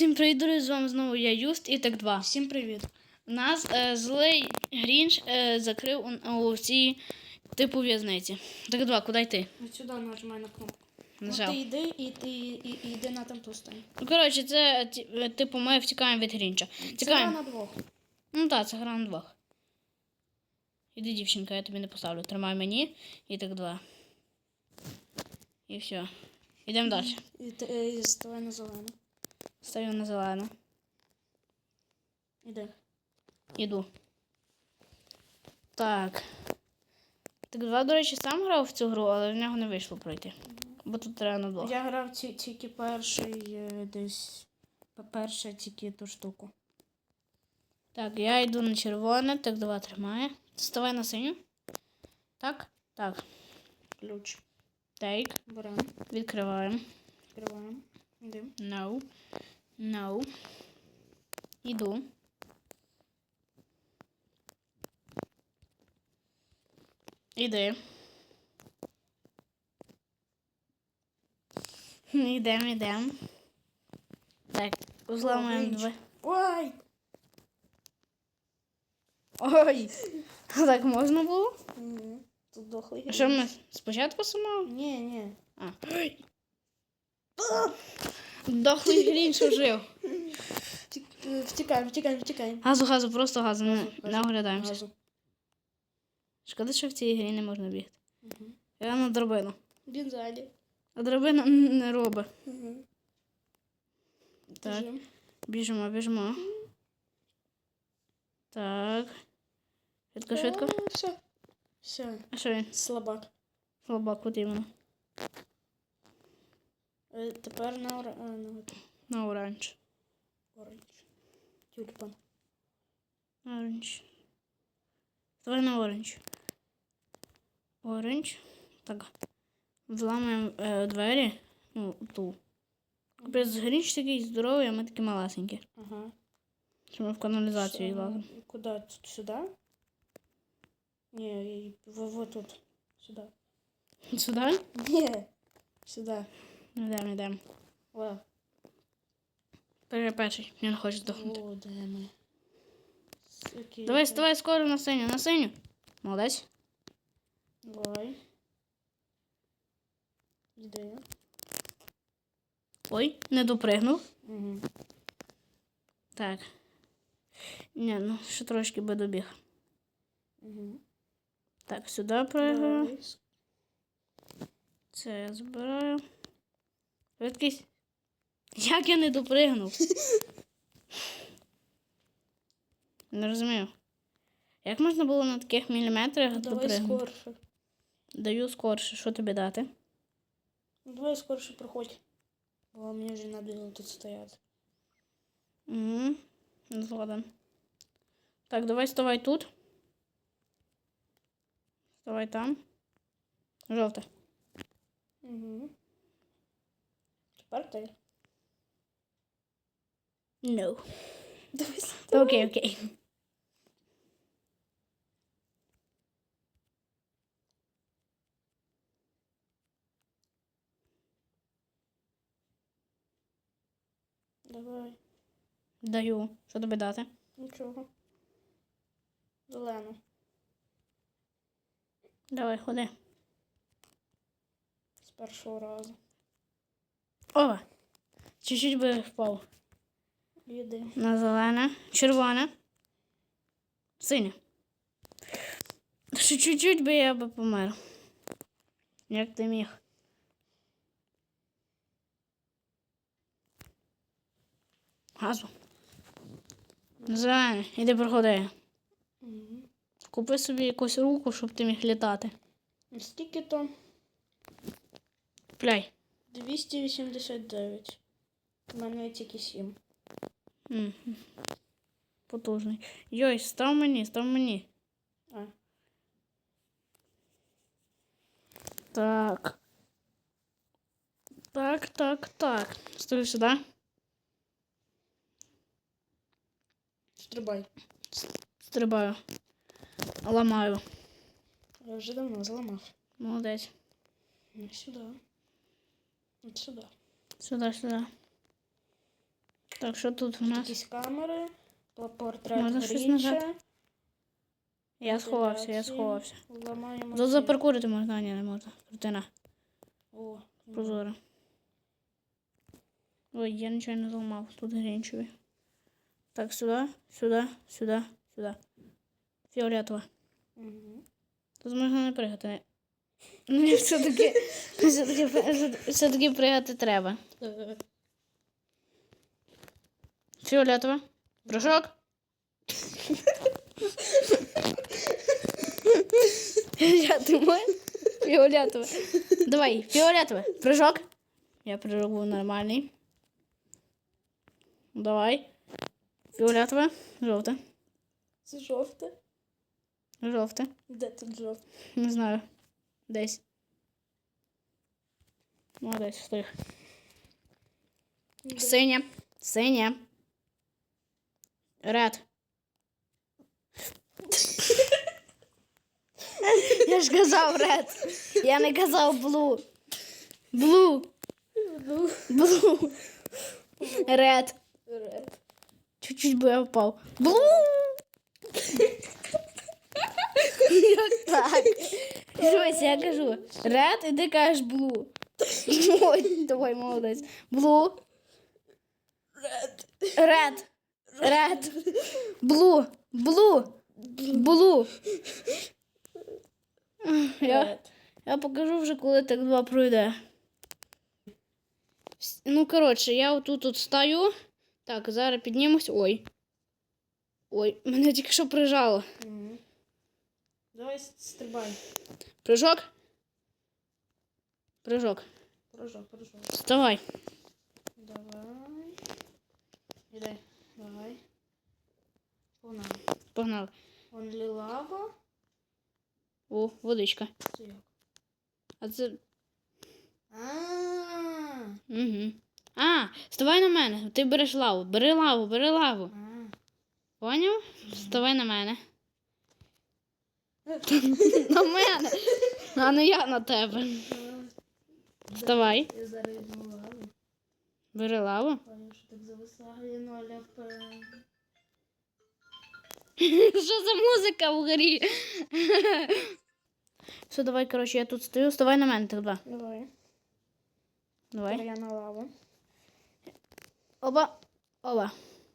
Всім привіт, друзі, з вами знову я Юст і так 2. Всім привіт. У нас е, злий Грінч е, закрив у, у цій типу в'язниці. Так 2, куди йти? Ось сюди нажимай на кнопку. Ну, ти йди і ти і, і йди на там ту. Ну, коротше, це ті- е, типу ми втікаємо від Грінча. Це Тікаємо. на двох. Ну так, це гра на двох. Іди, дівчинка, я тобі не поставлю. Тримай мені і так 2. І все. Йдемо далі. І, ти, і ставай на зелену. Ставлю на зелену. Іди. Іду. Так. Так два, до речі, сам грав в цю гру, але в нього не вийшло пройти. Бо тут треба на двох. Я грав ті- тільки перший е, десь. п- Перше тільки ту штуку. Так, я йду на червоне, так два тримає. Ставай на синю. Так, так. Ключ. Take. Беремо, Відкриваємо. відкриваємо. Іди. No. No. Іду. Іди. Ідем, ідем. Так, зламаємо два. Ой! Ой! Так можна було? Мгм. Тут дохлий. А Що ми спочатку самого? Ні, ні. А. Дохлий грінч ожив. Втік- е, Втікаємо, втікаємо, втікаємо. Газу, газу, просто газу. Не, не оглядаємося. газу. Шкода, що в цій грі не можна бігти. Мгм. Я на драбину. Він ззаді. А драбина н- не робить. Мгм. Так, Біжим. біжимо, біжимо. Так. Швидко, швидко. Е, Все. Все. А що він? Слабак. Слабак, куди іменно? Е, Тепер на ора... а, на оранж. оранж. Тюльпан. Оранж. Давай на оранж. Оранж. Так. Вламаємо е, двері. Ну, ту. Без грінч такий здоровий, а ми такі малесенькі. Ага. Що ми в каналізацію Все. лазимо. Куда? Тут Сюди? Ні, вот тут. Сюди. Сюди? Ні. Сюди. Йдемо, йдемо. О, Перший перший. Я не хочу здохнути. О, де ми? Окей, Давай, так. вставай скоро на синю, на синю. Молодець. Давай. Йди. Ой, не допригнув. Угу. Так. Ні, ну ще трошки би добіг. Угу. Так, сюди пригаю. Давай. Це я збираю. Швидкість. Як я не допригнув? Не розумію. Як можна було на таких міліметрах Давай допригнути? скорше. Даю скорше. Що тобі дати? Ну, давай скорше проходь. Бо мені вже надоело тут стояти. Угу. Згоден. Так, давай ставай тут. Ставай там. Жовте. Угу. Тепер ти. No. Окей, окей. Давай. Даю. Що тобі дати? Нічого. Зелену. Давай, ходи. З першого разу. О! Чуть-чуть би впав. Їди. На зелене. Червоне. Синє. Ще чуть-чуть би я би помер. Як ти міг? Газу. Зелене, іди проходи. Угу. Купи собі якусь руку, щоб ти міг літати. Скільки то? Пляй. 289. У мене тільки 7. Мгм. Потужний. Йой, став мені, став мені. А. Так. Так, так, так. Стою сюди. Стрибай. Стрибаю. Ламаю. Я вже давно зламав. Молодець. Ну, сюди. От сюди. Сюди, сюди. Так, що тут у нас? Якісь камери, портрет Можна щось нажати? Я сховався, я сховався. Ламаємо. Тут запаркурити можна, а ні, не можна. Картина. О, Прозора. Ой, я нічого не зламав. Тут грінчеві. Так, сюди, сюди, сюди, сюди. Фіолетова. Угу. Тут можна не пригати. Ну, все-таки, все-таки, все-таки пригати треба. Фіолетова. Прыжок. Я думаю, фіолетове. Давай, фіолетове. Прыжок. Я прыжок був нормальний. Давай. Фіолетове. Жовте. Це жовте. Жовте. Де тут жовте? Не знаю. Десь. Молодець, встиг. Де? Синя. Синя. Ред. Я ж казав ред. Я не казав блу. Блу. Ну, Блу. Ред. ред. Чуть-чуть би я впав. Блу. Як так? Дивись, я кажу. Ред, і ти кажеш блу. Ой, давай, молодець. Блу. Ред. Ред. Ред. Блу. Блу. Блу. Я, я покажу вже, коли так два пройде. Ну, коротше, я отут от стою. Так, зараз піднімусь. Ой. Ой, мене тільки що прижало. Давай стрибай. Прыжок. Прыжок. Прожок, прожок. Вставай. Давай. Іди. Давай. Погнали. Погнали. Вон лілава. О, водичка. Це як? А це. А. Угу. А, вставай на мене. Ти береш лаву. Бери лаву, бери лаву. А. Поняв? Вставай на мене. На мене. А не я на тебе. Вставай. Я зараз йду лаву. Бери лаву. Що так зависає. Що за музика вгорі? Все, давай, коротше, я тут стою. Вставай на мене, ти. Давай. Давай. Тепер я на лаву. Оба. Оба.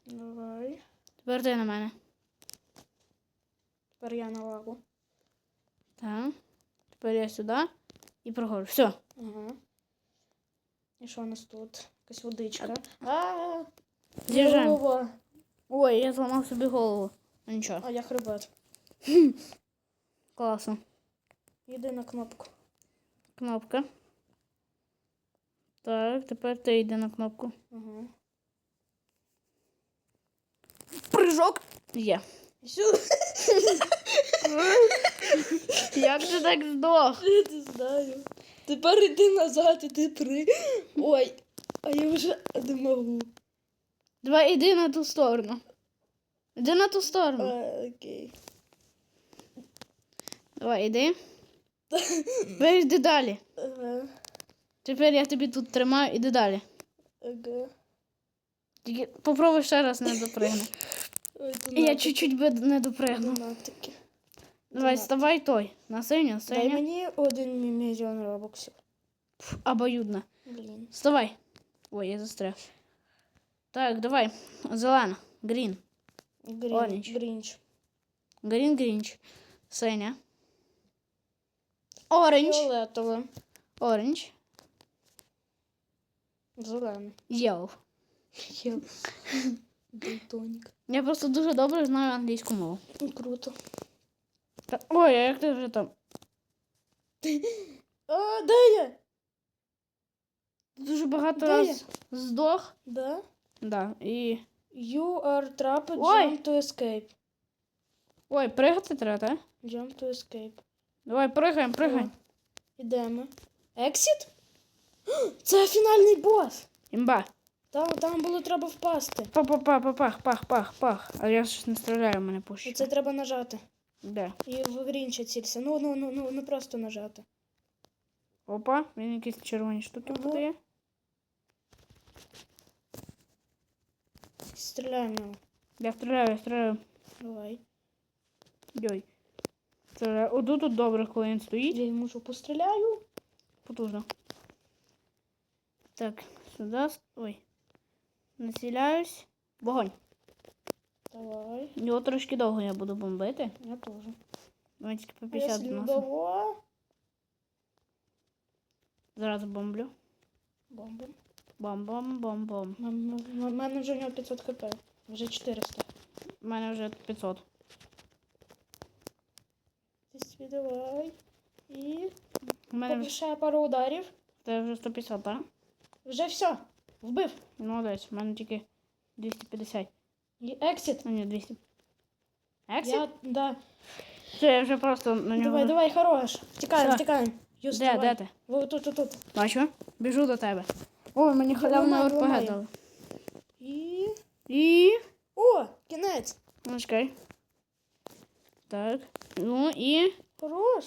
Давай. Тепер ти на мене. Тепер я на лаву. Так. Тепер я сюди і проходжу. Все. Ага. І що у нас тут? Якась водичка. А, Держи. Вова. Ой, я зламав собі голову. Ну нічого. А я хребет. Класно. Йди на кнопку. Кнопка. Так, тепер ти йди на кнопку. Ага. Прыжок. Є. Сюди. Як ти так здох? Я не знаю. Тепер іди назад, іди при. Ой, а я вже не можу. Давай іди на ту сторону. Іди на ту А, сторону. окей. Давай, іди. Тепер йди далі. Ага. Тепер я тобі тут тримаю, іди далі. Ага. Тільки попробуй ще раз не допригни. Ой, Я донатики, чуть-чуть би не допригну. Донатики. Давай, Донат. вставай той. На синю, Дай синя. мені один мі- мільйон робоксів. Пф, Обоюдно. Блін. Вставай. Ой, я застряг. Так, давай. Зелена. Грін. Грін, Оранж. Грінч. Грін Грінч. Синя. Оранж. Фіолетове. Оранж. Зелене. Yellow. Бультонік. Я просто дуже добре знаю англійську мову. Круто. Та- Ой, а як ти вже там? А, де я? Дуже багато Де раз здох. Да? Да. І. You are trapped, Ой. jump to escape. Ой, пригати треба, так? Jump to escape. Давай, пригаємо, пригаємо. Ідемо. Exit? Це фінальний бос. Імба. Там, там було треба впасти. Па-па-па, пах, пах, пах, пах. А я ж не стріляю, мене пущить. це треба нажати. Де? І в Грінча цілься. Ну, ну, ну, ну, ну просто нажати. Опа, він якісь червоні штуки Ага. подає. Стріляй в нього. Я стріляю, я стріляю. Давай. Йой. Стріляю. Отут тут добре, коли він стоїть. Я йому що постріляю. Потужно. Так, сюди. Ой. Націляюсь. Вогонь. Давай. Його трошки довго я буду бомбити. Я теж. Давай тільки по 50 якщо вносимо. довго? Зараз бомблю. Бомбом. Бом-бом-бом-бом. У мене вже в нього 500 хп. Вже 400. У мене вже 500. Ти давай. І У мене вже, пару ударів. це вже 150, так? Вже все. Вбив. Молодець, у мене тільки 250. І ексіт. А ні, 200. Ексіт? Я, да. Все, я вже просто на нього. Давай, давай, хорош. Втікаємо, Все. втікаємо. Юс, Де, давай. де ти? Во, тут, тут, тут. Бачу? Біжу до тебе. Ой, мені халявне ламаю, РПГ ламаю. дали. І... І. О, кінець. Ну, чекай. Так. Ну і. Хорош.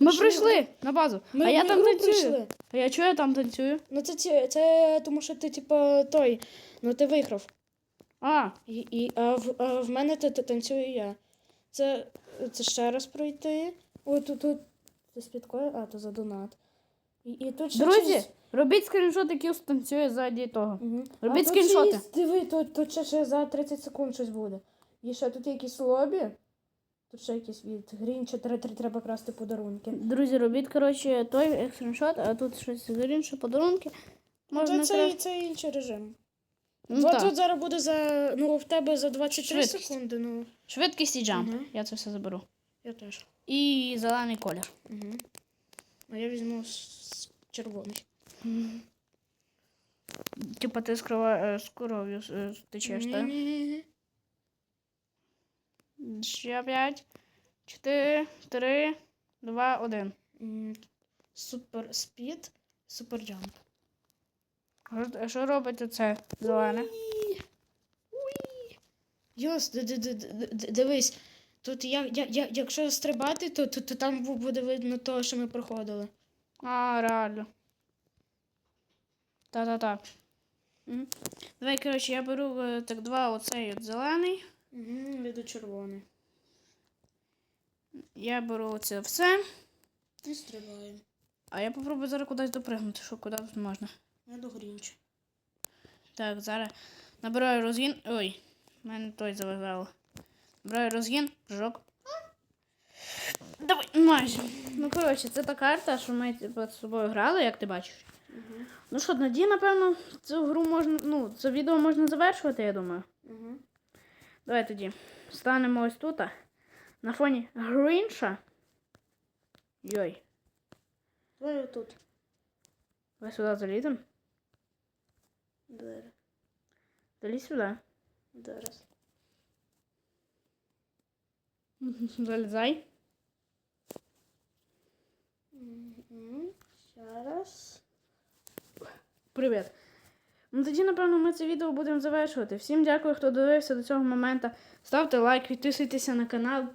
Ми Пішли. прийшли на базу. Ми а я в там танцюю. прийшли. А я чую, я там танцюю. Ну це, ті- це тому, що ти, типа, той, ну ти виграв. А, І, і, а, в, а в мене ти, ти танцюю я. Це, це ще раз пройти. Ой, тут, тут. Це з підкою, а, то за донат. І, і тут ще друзі, робіть скріншот, який танцює ззаді того. Мгм. Робіть скріншоти. Диви, тут, тут ще, ще за 30 секунд щось буде. І ще тут якісь лобі. Тут ще якісь від Грінча тре- тре- треба красти подарунки. Друзі, робіть, коротше, той скріншот, а тут щось інше подарунки. Можна Це, це, красти. це інший режим. Ну, От так. тут зараз буде за. Ну, в тебе за 23 Швидкість. секунди, ну. Швидкість і джамп. Мгм. Я це все заберу. Я теж. І зелений колір. Угу. А я візьму с- червоний. Типа ти з, крова... е, з кров'ю е, течеш, так? Ні-ні-ні. Ще п'ять, чотири, три, два, один. М, Супер спід, супер джамп. Що- а Що робить це зелене? Йос, ди- ди- ди- ди- ди- дивись. Тут я, я, я, якщо стрибати, то, то, то там буде видно те, що ми проходили. А, реально. Та-та-та. Давай, коротше, я беру е, так два оцей от зелений. Угу, йду червоний. Я беру це все. І стрибаємо. А я попробую зараз кудись допригнути, що куди тут можна. Я до Грінча. Так, зараз набираю розгін. Ой, в мене той заважало. Набираю розгін, прыжок. Давай, майже. Ну, коротше, це та карта, що ми типу, з собою грали, як ти бачиш. Угу. Ну що, тоді, напевно, цю гру можна. Ну, це відео можна завершувати, я думаю. Угу. Давай тоді. Станемо ось тут. На фоні Грінша. Йой. Давай отут. Ви сюди заліземо? Зараз. Залізь сюди. Зараз. Залізай. Зараз. Привіт. Ну тоді, напевно, ми це відео будемо завершувати. Всім дякую, хто дивився до цього моменту. Ставте лайк, підписуйтеся на канал.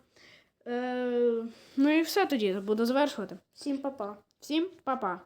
Е, ну і все тоді, буду завершувати. Всім па-па. Всім па-па.